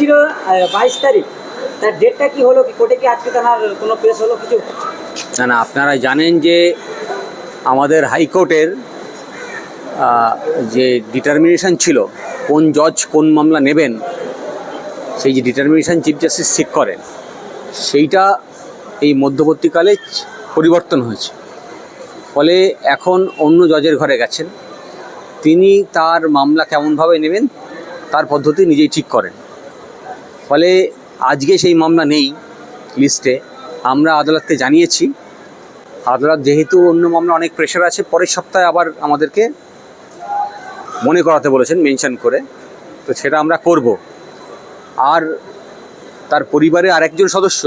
ছিল বাইশ তারিখ। তার ডেটটা কি হলো, কি কোর্টে কি আজকে তার কোনো পেশ হলো কিছু? না না আপনারা জানেন যে আমাদের হাইকোর্টের যে ডিটারমিনেশন ছিল, কোন জজ কোন মামলা নেবেন, সেই যে ডিটারমিনেশন চিফ জাস্টিস ঠিক করেন, সেইটা এই মধ্যবর্তীকালে পরিবর্তন হয়েছে। ফলে এখন অন্য জজের ঘরে গেছেন। তিনি তার মামলা কেমনভাবে নেবেন, তার পদ্ধতি নিজেই ঠিক করেন। ফলে আজকে সেই মামলা নেই লিস্টে। আমরা আদালতকে জানিয়েছি। আদালত যেহেতু অন্য মামলা অনেক প্রেশার আছে, পরের সপ্তাহে আবার আমাদেরকে মনে করাতে বলেছেন মেনশন করে। তো সেটা আমরা করব। আর তার পরিবারে আরেকজন সদস্য,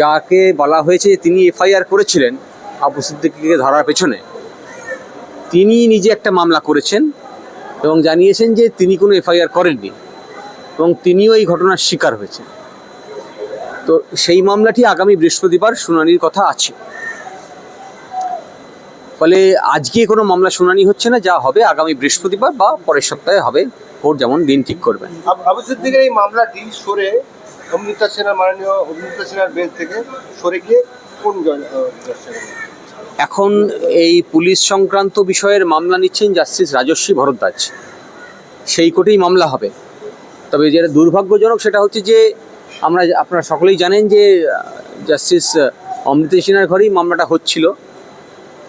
যাকে বলা হয়েছে তিনি এফআইআর করেছিলেন আবু সিদ্দিককে ধরার পেছনে, তিনি নিজে একটা মামলা করেছেন এবং জানিয়েছেন যে তিনি কোনো এফআইআর করেননি। এবং তিনিও এই ঘটনার শিকার হয়েছেন। তো সেই মামলাটি আগামী বৃহস্পতিবার শুনানির কথা আছে। ফলে আজকে কোনো মামলা শুনানি হচ্ছে না যা হবে আগামী বৃহস্পতিবার বা পরের সপ্তাহে হবে। কোর্ট যেমন দিন ঠিক করবেন। আব- আবু সিদ্দিকের এই মামলাটি সরে অমৃতা সেনা মাননীয় অমৃতা সেনার বেঞ্চ থেকে সরে গিয়ে কোন? এখন এই পুলিশ সংক্রান্ত বিষয়ের মামলা নিচ্ছেন জাস্টিস রাজস্বী ভরদ্বাজ। সেই কোর্টেই মামলা হবে। তবে যেটা দুর্ভাগ্যজনক সেটা হচ্ছে যে আমরা আপনারা সকলেই জানেন যে জাস্টিস অমৃতা সিনহার ঘরেই মামলাটা হচ্ছিল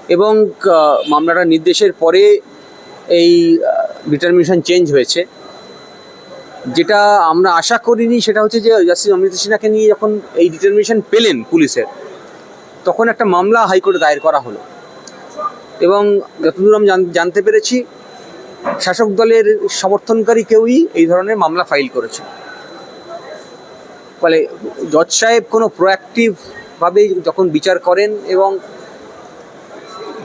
এবং আহ, মামলাটার নির্দেশের পরে এই ডিটারমিনেশন চেঞ্জ হয়েছে। যেটা আমরা আশা করিনি সেটা হচ্ছে যে জাস্টিস অমৃতা সিনহাকে নিয়ে যখন এই ডিটারমিনেশন পেলেন পুলিশের তখন একটা মামলা হাইকোর্টে দায়ের করা হলো। এবং যতদূর আমি জান- জানতে পেরেছি শাসক দলের সমর্থনকারী কেউই এই ধরনের মামলা ফাইল করেছে। ফলে জজ সাহেব কোনো প্রোঅ্যাক্টিভভাবে যখন বিচার করেন এবং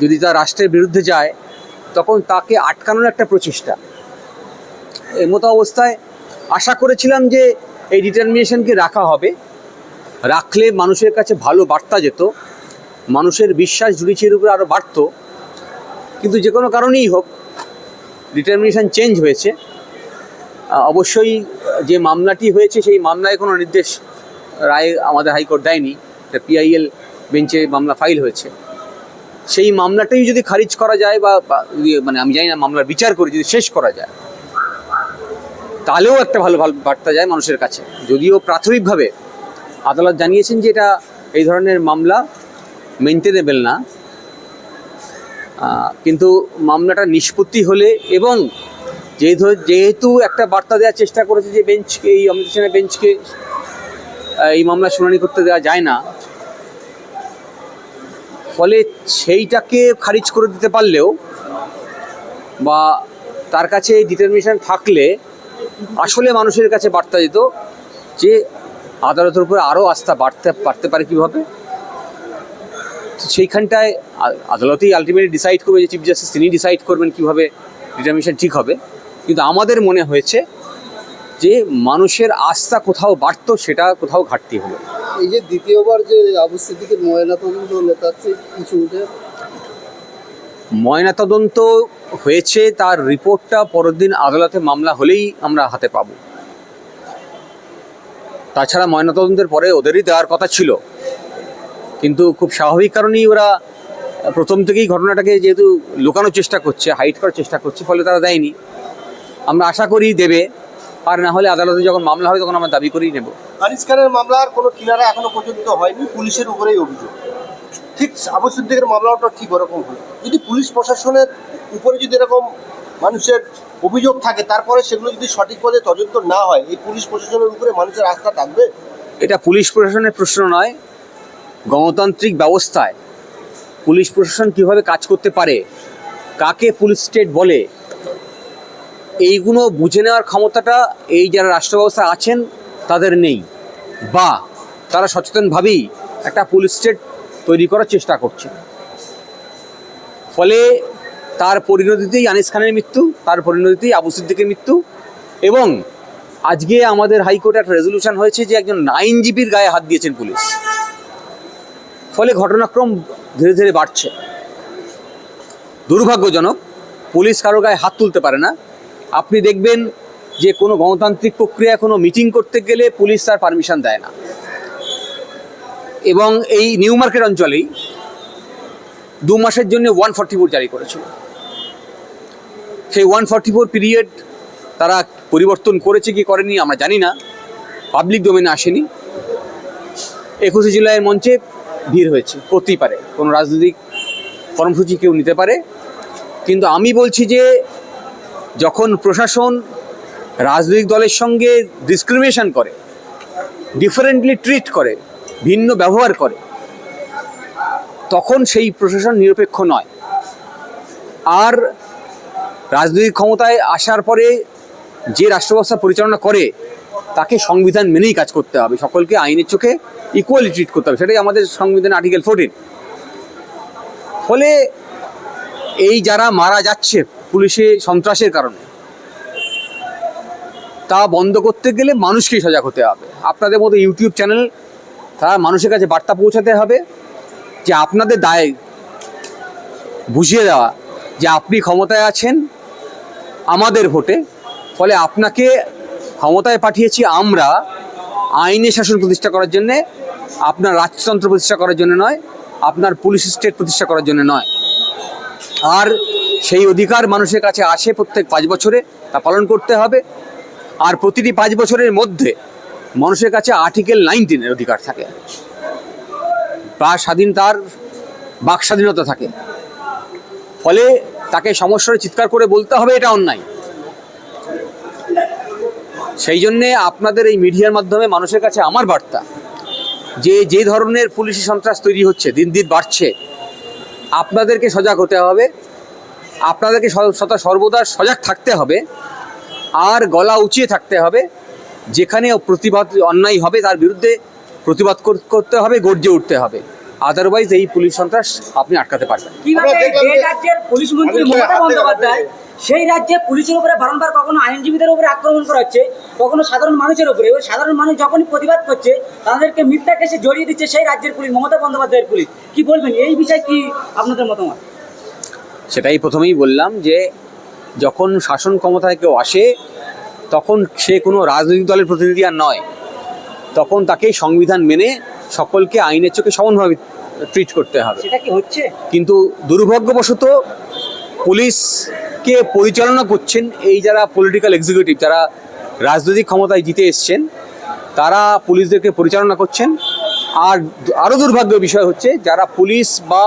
যদি তা রাষ্ট্রের বিরুদ্ধে যায়, তখন তাকে আটকানোর একটা প্রচেষ্টা। এই মতো অবস্থায় আশা করেছিলাম যে এই ডিটারমিনেশনকে রাখা হবে। রাখলে মানুষের কাছে ভালো বার্তা যেত, মানুষের বিশ্বাস জুডিশিয়ারির উপরে আরও বাড়ত। কিন্তু যে কোনো কারণেই হোক ডিটারমিনেশন চেঞ্জ হয়েছে। অবশ্যই যে মামলাটি হয়েছে, সেই মামলায় কোনো নির্দেশ রায় আমাদের হাইকোর্ট দেয়নি। পিআইএল বেঞ্চে মামলা ফাইল হয়েছে। সেই মামলাটাই যদি খারিজ করা যায় বা বা মানে আমি জানি না, মামলার বিচার করে যদি শেষ করা যায়, তাহলেও একটা ভালো ভালো বার্তা যায় মানুষের কাছে। যদিও প্রাথমিকভাবে আদালত জানিয়েছেন যে এটা এই ধরনের মামলা মেনটেনেবেল না। কিন্তু মামলাটা নিষ্পত্তি হলে এবং যেহেতু যেহেতু একটা বার্তা দেওয়ার চেষ্টা করেছে যে বেঞ্চকে, এই অমৃত বেঞ্চকে এই মামলা শুনানি করতে দেওয়া যায় না, ফলে সেইটাকে খারিজ করে দিতে পারলেও বা তার কাছে ডিটারমিনেশন থাকলে আসলে মানুষের কাছে বার্তা যেত যে আদালতের উপরে আরও আস্থা বাড়তে বাড়তে পারে কীভাবে। তো সেইখানটায় আদালতেই আলটিমেটলি ডিসাইড করবে যে চিফ জাস্টিস তিনি ডিসাইড করবেন কীভাবে ডিটারমিনেশন ঠিক হবে। কিন্তু আমাদের মনে হয়েছে যে মানুষের আস্থা কোথাও বাড়তো সেটা কোথাও ঘাটতি হলো। এই যে দ্বিতীয়বার যে আবু সিদ্দিকের ময়নাতদন্ত হলো তার চেয়ে কিছু উঠে? ময়নাতদন্ত হয়েছে তার রিপোর্টটা পরের দিন আদালতে মামলা হলেই আমরা হাতে পাবো। তাছাড়া ময়নাতদন্তের পরে ওদেরই দেওয়ার কথা ছিল। কিন্তু খুব স্বাভাবিক কারণেই ওরা প্রথম থেকেই ঘটনাটাকে যেহেতু লুকানোর চেষ্টা করছে হাইট করার চেষ্টা করছে ফলে তারা দেয়নি। আমরা আশা করি দেবে আর না হলে আদালতে যখন মামলা হবে তখন আমরা দাবি করেই নেব। আনিস খানের মামলার কোনো কিনারা এখনও পর্যন্ত হয়নি পুলিশের উপরেই অভিযোগ। ঠিক আবু সিদ্দিকের মামলাটা ঠিক ওরকম হলো। যদি পুলিশ প্রশাসনের উপরে যদি এরকম মানুষের অভিযোগ থাকে তারপরে সেগুলো যদি সঠিক পদে তদন্ত না হয় এই পুলিশ প্রশাসনের উপরে মানুষের আস্থা থাকবে? এটা পুলিশ প্রশাসনের প্রশ্ন নয় গণতান্ত্রিক ব্যবস্থায় পুলিশ প্রশাসন কীভাবে কাজ করতে পারে, কাকে পুলিশ স্টেট বলে, এইগুলো বুঝে নেওয়ার ক্ষমতাটা এই যারা রাষ্ট্র ব্যবস্থায় আছেন তাদের নেই। বা তারা সচেতনভাবেই একটা পুলিশ স্টেট তৈরি করার চেষ্টা করছে। ফলে তার পরিণতিতেই আনিস খানের মৃত্যু, তার পরিণতিতেই আবু সিদ্দিকের মৃত্যু এবং আজকে আমাদের হাইকোর্টে একটা রেজলিউশন হয়েছে যে একজন আইনজীবীর গায়ে হাত দিয়েছেন পুলিশ। ফলে ঘটনাক্রম ধীরে ধীরে বাড়ছে। দুর্ভাগ্যজনক, পুলিশ কারও গায়ে হাত তুলতে পারে না। আপনি দেখবেন যে কোনো গণতান্ত্রিক প্রক্রিয়া কোনো মিটিং করতে গেলে পুলিশ তার পারমিশন দেয় না। এবং এই নিউ মার্কেট অঞ্চলেই দু মাসের জন্য ওয়ান ফর্টি ফোর জারি করেছিল। সেই ওয়ান ফর্টি ফোর পিরিয়ড তারা পরিবর্তন করেছে কি করেনি আমরা জানি না। পাবলিক ডোমেনে আসেনি। একুশে জুলাইয়ের মঞ্চে ভিড় হয়েছে করতেই পারে। কোনো রাজনৈতিক কর্মসূচি কেউ নিতে পারে। কিন্তু আমি বলছি যে, যখন প্রশাসন রাজনৈতিক দলের সঙ্গে ডিসক্রিমিনেশন করে ডিফারেন্টলি ট্রিট করে, ভিন্ন ব্যবহার করে, তখন সেই প্রশাসন নিরপেক্ষ নয়। আর রাজনৈতিক ক্ষমতায় আসার পরে যে রাষ্ট্রব্যবস্থা পরিচালনা করে, তাকে সংবিধান মেনেই কাজ করতে হবে। সকলকে আইনের চোখে ইকুয়ালি ট্রিট করতে হবে। সেটাই আমাদের সংবিধান আর্টিকেল ফোরটিন ফলে এই যারা মারা যাচ্ছে পুলিশে সন্ত্রাসের কারণে, তা বন্ধ করতে গেলে মানুষকেই সজাগ হতে হবে। আপনাদের মতো ইউটিউব চ্যানেল তারা মানুষের কাছে বার্তা পৌঁছাতে হবে যে আপনাদের দায় বুঝিয়ে দেওয়া যে আপনি ক্ষমতায় আছেন আমাদের ভোটে, ফলে আপনাকে ক্ষমতায় পাঠিয়েছি আমরা আইনে শাসন প্রতিষ্ঠা করার জন্যে, আপনার রাজতন্ত্র প্রতিষ্ঠা করার জন্য নয়, আপনার পুলিশ স্টেট প্রতিষ্ঠা করার জন্য নয়। আর সেই অধিকার মানুষের কাছে আসে প্রত্যেক পাঁচ বছরে, তা পালন করতে হবে। আর প্রতিটি পাঁচ বছরের মধ্যে মানুষের কাছে আর্টিকেল নাইনটিনের অধিকার থাকে বা স্বাধীন তার বাক স্বাধীনতা থাকে। ফলে তাকে সমস্যার চিৎকার করে বলতে হবে, এটা অন্যায়। সেই জন্যে আপনাদের এই মিডিয়ার মাধ্যমে মানুষের কাছে আমার বার্তা যে যে ধরনের পুলিশি সন্ত্রাস তৈরি হচ্ছে দিন দিন বাড়ছে আপনাদেরকে সজাগ হতে হবে আপনাদেরকে স- সদা সর্বদা সজাগ থাকতে হবে আর গলা উঁচিয়ে থাকতে হবে যেখানে প্রতিবাদ অন্যায় হবে তার বিরুদ্ধে প্রতিবাদ করতে হবে গর্জে উঠতে হবে। আদারওয়াইজ এই পুলিশ সন্ত্রাস আপনি আটকাতে পারবেন পুলিশ সেই রাজ্যে পুলিশের উপরে বারংবার কখনো আইনজীবীদের উপরে আক্রমণ করা হচ্ছে কখনো সাধারণ মানুষের উপরে। এবার সাধারণ মানুষ যখনই প্রতিবাদ করছে তাদেরকে মিথ্যা কেসে জড়িয়ে দিচ্ছে সেই রাজ্যের পুলিশ মমতা বন্দ্যোপাধ্যায়ের পুলিশ। কি বলবেন? এই বিষয়ে কি আপনাদের মতামত? সেটাই প্রথমেই বললাম যে যখন শাসন ক্ষমতায় কেউ আসে তখন সে কোনো রাজনৈতিক দলের প্রতিনিধি আর নয়। তখন তাকে সংবিধান মেনে সকলকে আইনের চোখে সমানভাবে ট্রিট করতে হবে। সেটা কি হচ্ছে? কিন্তু দুর্ভাগ্যবশত পুলিশকে পরিচালনা করছেন এই যারা পলিটিক্যাল এক্সিকিউটিভ যারা রাজনৈতিক ক্ষমতায় জিতে এসছেন, তারা পুলিশদেরকে পরিচালনা করছেন। আর আরও দুর্ভাগ্য বিষয় হচ্ছে, যারা পুলিশ বা